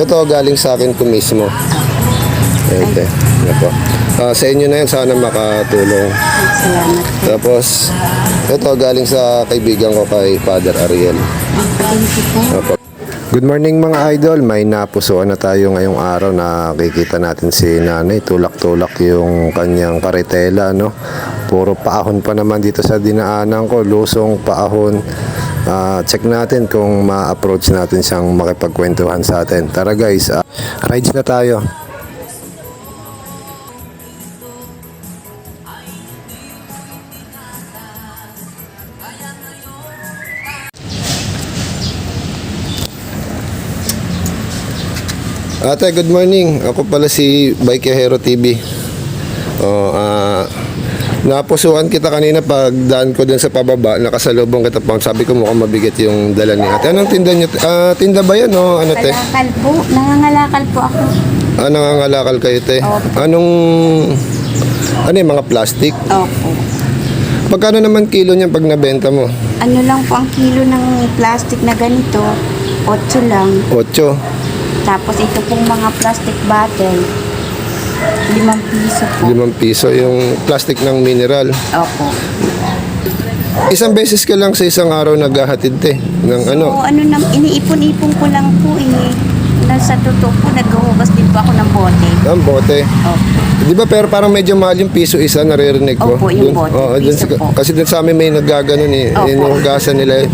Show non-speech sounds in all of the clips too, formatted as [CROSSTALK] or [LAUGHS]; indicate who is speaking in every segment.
Speaker 1: Ito galing sa akin ko mismo. Ito. Ano po. Ah, sa inyo na yan, sana makatulong.
Speaker 2: Salamat.
Speaker 1: Tapos, ito galing sa kaibigan ko kay Father Ariel.
Speaker 2: Po.
Speaker 1: Opo. Good morning mga idol, may napusuan na tayo ngayong araw na kikita natin si nanay, tulak-tulak yung kanyang karitela, no? Puro paahon pa naman dito sa dinaanan ko, lusong paahon. Ah, check natin kung ma-approach natin siyang makipagkwentuhan sa atin. Tara guys, ah, rides na tayo. Ate, good morning. Ako pala si Bike Hero TV. Oh, ah napusuan kita kanina pag daan ko dun sa pababa, nakasalubong kita pa. Sabi ko mukhang mabigat yung dala ni ate. Anong tinda niyo? Ah, tinda ba yan o ano te?
Speaker 2: Kalakal po. Nangangalakal po ako.
Speaker 1: Ah, nangangalakal kayo te? Anong, ano yung mga plastic?
Speaker 2: Opo.
Speaker 1: Pagkano naman kilo niyan pag nabenta mo?
Speaker 2: Ano lang po ang kilo ng plastic na ganito? 8 lang.
Speaker 1: 8,
Speaker 2: Tapos ito pong mga plastic bottle. 5 piso po.
Speaker 1: 5 piso yung plastic ng mineral.
Speaker 2: Opo.
Speaker 1: Isang beses ka lang sa isang araw naghahatid te ng ano?
Speaker 2: O ano na, iniipon-ipon ko lang po eh. Na sa totoo po, naghuhugas po ako ng bote.
Speaker 1: Ang bote.
Speaker 2: Opo.
Speaker 1: Di ba pero parang medyo mahal yung piso isa naririnig ko.
Speaker 2: Opo, yung bote,
Speaker 1: oo, dun
Speaker 2: piso
Speaker 1: sa-
Speaker 2: po.
Speaker 1: kasi dun sa amin may naggaganon eh.
Speaker 2: Opo.
Speaker 1: Yun yung hugasan nila. eh.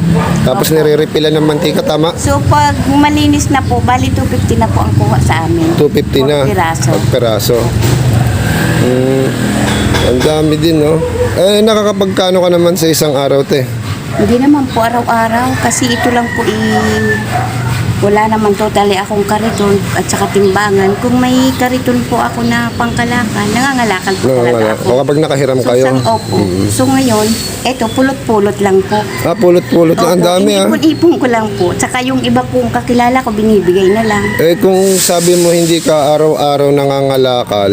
Speaker 1: Tapos nire-refilan ng mantika, tama?
Speaker 2: So pag malinis na po, bali 250 na po ang kuha sa amin.
Speaker 1: 250 na.
Speaker 2: Per piraso.
Speaker 1: Pag peraso. Mm, ang dami din, no? Eh, nakakapagkano ka naman sa isang araw, te?
Speaker 2: Hindi naman po araw-araw kasi ito lang po i wala naman totally akong kariton at saka timbangan. Kung may kariton po ako na pangkalakan, nangangalakal po talaga
Speaker 1: Nangangala.
Speaker 2: ako.
Speaker 1: O kapag nakahiram
Speaker 2: So,
Speaker 1: kayo.
Speaker 2: sang, opo. So ngayon, eto, pulot-pulot lang po.
Speaker 1: Ah, pulot-pulot na. Ang dami, ah.
Speaker 2: Inipon-ipon ko lang po. Tsaka yung iba pong kakilala ko, binibigay na lang.
Speaker 1: Eh, kung sabi mo hindi ka araw-araw nangangalakal,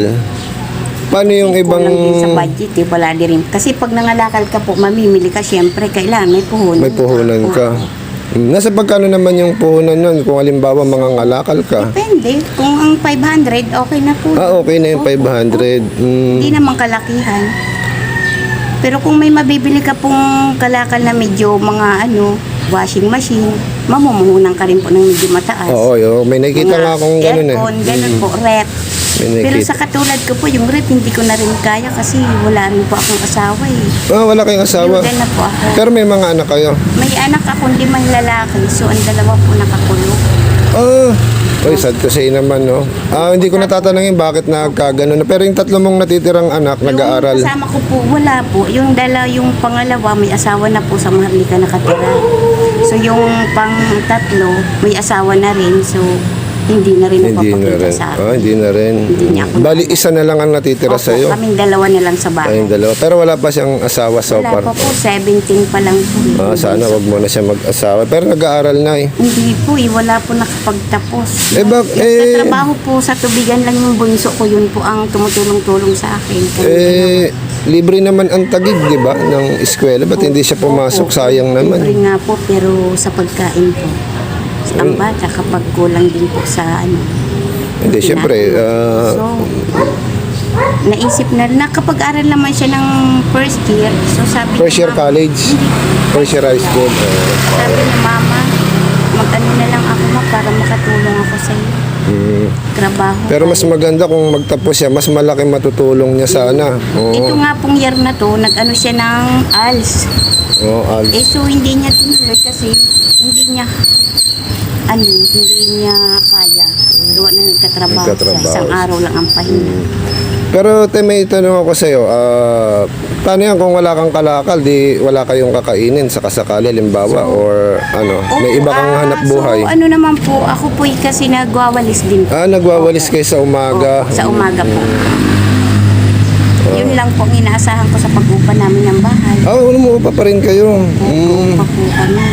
Speaker 1: paano yung ibang...
Speaker 2: Kulang din sa budget, eh, wala din rin. Kasi pag nangalakal ka po, mamimili ka, syempre, kailangan may puhunan.
Speaker 1: May puhunan ka. Mm, Nasa pagkano naman yung puhunan nun? Kung halimbawa mga ngalakal ka.
Speaker 2: Depende. Kung ang 500, okay na po.
Speaker 1: Ah, okay na yung
Speaker 2: Opo,
Speaker 1: 500. Mm,
Speaker 2: Hindi naman kalakihan. Pero kung may mabibili ka pong kalakal na medyo mga ano, washing machine, mamumuhunan ka rin po ng medyo mataas.
Speaker 1: oo, yo, may nakikita
Speaker 2: Mga
Speaker 1: nga akong ganun eh.
Speaker 2: aircon, ganun po, rep.
Speaker 1: May
Speaker 2: Pero sa katulad ko po, yung rep, hindi ko na rin kaya kasi wala rin po akong asawa eh.
Speaker 1: Ah, wala kayong asawa.
Speaker 2: Yudan na po ako.
Speaker 1: Pero may mga anak kayo.
Speaker 2: May anak ako, limang lalaki, so ang dalawa po nakakulong.
Speaker 1: Ah, Uy, sad to say naman, no? Ah, hindi ko natatanungin bakit nagkaganon. Pero yung tatlo mong natitirang anak, nag-aaral.
Speaker 2: Yung kasama ko po, wala po. Yung dala, yung pangalawa, may asawa na po sa Maharlika nakatira. So yung pang tatlo, may asawa na rin. So hindi na rin
Speaker 1: Hindi na
Speaker 2: napapakita
Speaker 1: rin.
Speaker 2: sa akin.
Speaker 1: Ah, hindi na rin.
Speaker 2: Hindi niya ako
Speaker 1: Bali, isa na lang ang natitira
Speaker 2: Opo,
Speaker 1: sa'yo.
Speaker 2: kaming dalawa na lang sa
Speaker 1: Ay,
Speaker 2: bahay.
Speaker 1: yung dalawa. Pero wala pa siyang asawa so
Speaker 2: Wala
Speaker 1: far.
Speaker 2: pa po, 17 pa lang po.
Speaker 1: Ah, sana wag mo na siya mag-asawa. Pero nag-aaral na eh.
Speaker 2: Hindi po eh, wala po nakapagtapos.
Speaker 1: Eh, bak- eh-
Speaker 2: sa trabaho po sa tubigan lang yung bunso ko, yun po ang tumutulong-tulong sa akin. Kaya
Speaker 1: Eh, libre naman ang tagig, di ba, ng eskwela. Ba't hindi siya pumasok? Sayang naman.
Speaker 2: Libre nga po, pero sa pagkain po. Ang bata kapag kulang din po sa ano.
Speaker 1: Hindi, syempre. ah,
Speaker 2: so, naisip na rin, nakapag-aral naman siya ng first year. So sabi
Speaker 1: first year
Speaker 2: mama-
Speaker 1: college?
Speaker 2: Hindi.
Speaker 1: First year high school? Ah,
Speaker 2: Sabi ni mama, mag-ano na lang ako ma para makatulong ako sa iyo.
Speaker 1: Mm.
Speaker 2: Trabaho.
Speaker 1: Pero mas maganda kung magtapos siya, mas malaki matutulong niya sana.
Speaker 2: Ito
Speaker 1: Oo.
Speaker 2: nga pong year na to, nag-ano siya ng ALS.
Speaker 1: Oo, Al.
Speaker 2: Eh so hindi niya tinuloy kasi hindi niya ano, hindi niya kaya. Gawa na nagtatrabaho,
Speaker 1: Nagtatrabaho
Speaker 2: siya. Isang araw lang ang pahinga.
Speaker 1: Pero te, may tanong ako sa'yo. ah, paano yan kung wala kang kalakal, di wala kayong kakainin sa kasakali, limbawa, or ano, may
Speaker 2: Opo,
Speaker 1: iba kang
Speaker 2: ah,
Speaker 1: hanap buhay?
Speaker 2: So ano naman po, ako po kasi nagwawalis din.
Speaker 1: Ah, nagwawalis kayo sa umaga.
Speaker 2: Opo, sa umaga po. Yun lang po ang inaasahan ko sa pag-upa namin ng bahay.
Speaker 1: Ah, umuupa pa rin kayo. Mm.
Speaker 2: Upa po kami.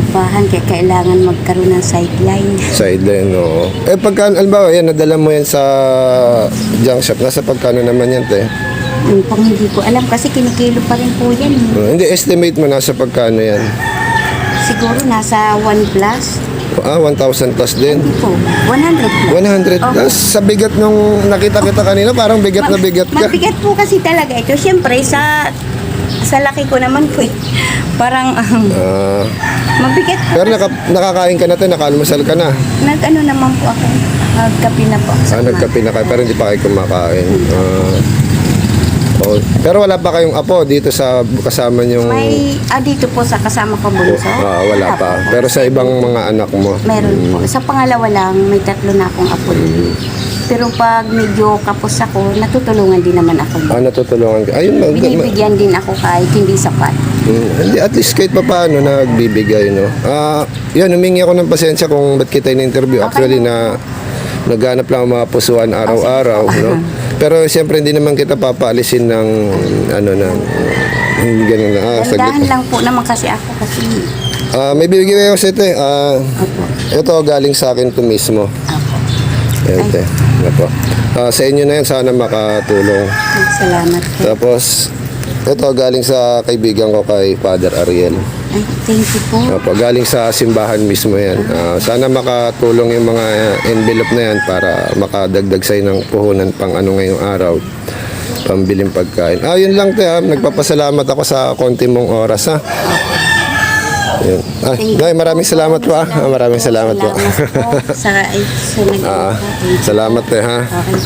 Speaker 2: Nanungupahan, kaya kailangan magkaroon ng sideline.
Speaker 1: Sideline, oo. Eh, pagka, alimbawa, yan, nadala mo yan sa junk shop. Nasa pagkano naman yan, te?
Speaker 2: Yung pang hindi ko alam kasi kinikilo pa rin po yan. eh.
Speaker 1: Uh, hindi, estimate mo nasa pagkano yan.
Speaker 2: siguro nasa 1 plus.
Speaker 1: Ah, 1,000 plus din.
Speaker 2: Hindi po, 100 plus.
Speaker 1: 100
Speaker 2: Opo.
Speaker 1: plus. Sa bigat nung nakita kita kanina, parang bigat na bigat ka.
Speaker 2: Mabigat po kasi talaga ito. Siyempre, sa sa laki ko naman po eh. Parang um,
Speaker 1: Ah,
Speaker 2: mabigat po.
Speaker 1: pero naka, nakakain ka na tayo, nakalmasal ka na.
Speaker 2: Nag-ano naman po ako. Nagkape na po. ako sa
Speaker 1: Ah,
Speaker 2: umaga.
Speaker 1: nagkape na kayo, pero hindi pa kayo kumakain. Ah, oh. Pero wala pa kayong apo dito sa kasama niyong...
Speaker 2: May, ah, dito po sa kasama ko bunso.
Speaker 1: Ah, wala pa. Pero sa ibang mga anak mo.
Speaker 2: Meron po. Sa pangalawa lang, may tatlo na akong apo. Pero pag medyo kapos ako, natutulungan din naman ako.
Speaker 1: Ah, natutulungan ka. Ayun, mag, ma-
Speaker 2: Binibigyan din ako kahit hindi sapat.
Speaker 1: Mm, hindi, at least kahit pa paano nagbibigay, no? Ah, yun, humingi ako ng pasensya kung ba't kita in-interview. Actually, na naghanap lang ang mga pusuan araw-araw, no? [LAUGHS] Pero siyempre, hindi naman kita papaalisin ng, ano, ng, hindi ganun na, ah,
Speaker 2: Dandahan
Speaker 1: saglit.
Speaker 2: lang po naman kasi ako kasi
Speaker 1: Ah, may bibigay ako sa ito, eh. Ah,
Speaker 2: Opo.
Speaker 1: ito, galing sa akin to mismo.
Speaker 2: Opo.
Speaker 1: Ayan, te. Ano po. Ah, sa inyo na yan, sana makatulong.
Speaker 2: Salamat po.
Speaker 1: Tapos, ito, galing sa kaibigan ko kay Father Ariel.
Speaker 2: Ay, thank you po.
Speaker 1: Opo, galing sa simbahan mismo yan. Ah, sana makatulong yung mga envelope na yan para makadagdag sa'yo ng puhunan pang ano ngayong araw. Pambiling pagkain. Ah, yun lang te ha. Nagpapasalamat ako sa konti mong oras ha. Yun. Ah, Nay, maraming salamat po ah. Ah, Maraming salamat po.
Speaker 2: Salamat po sa, [LAUGHS] sa nag
Speaker 1: Ah, salamat te ha.
Speaker 2: Okay.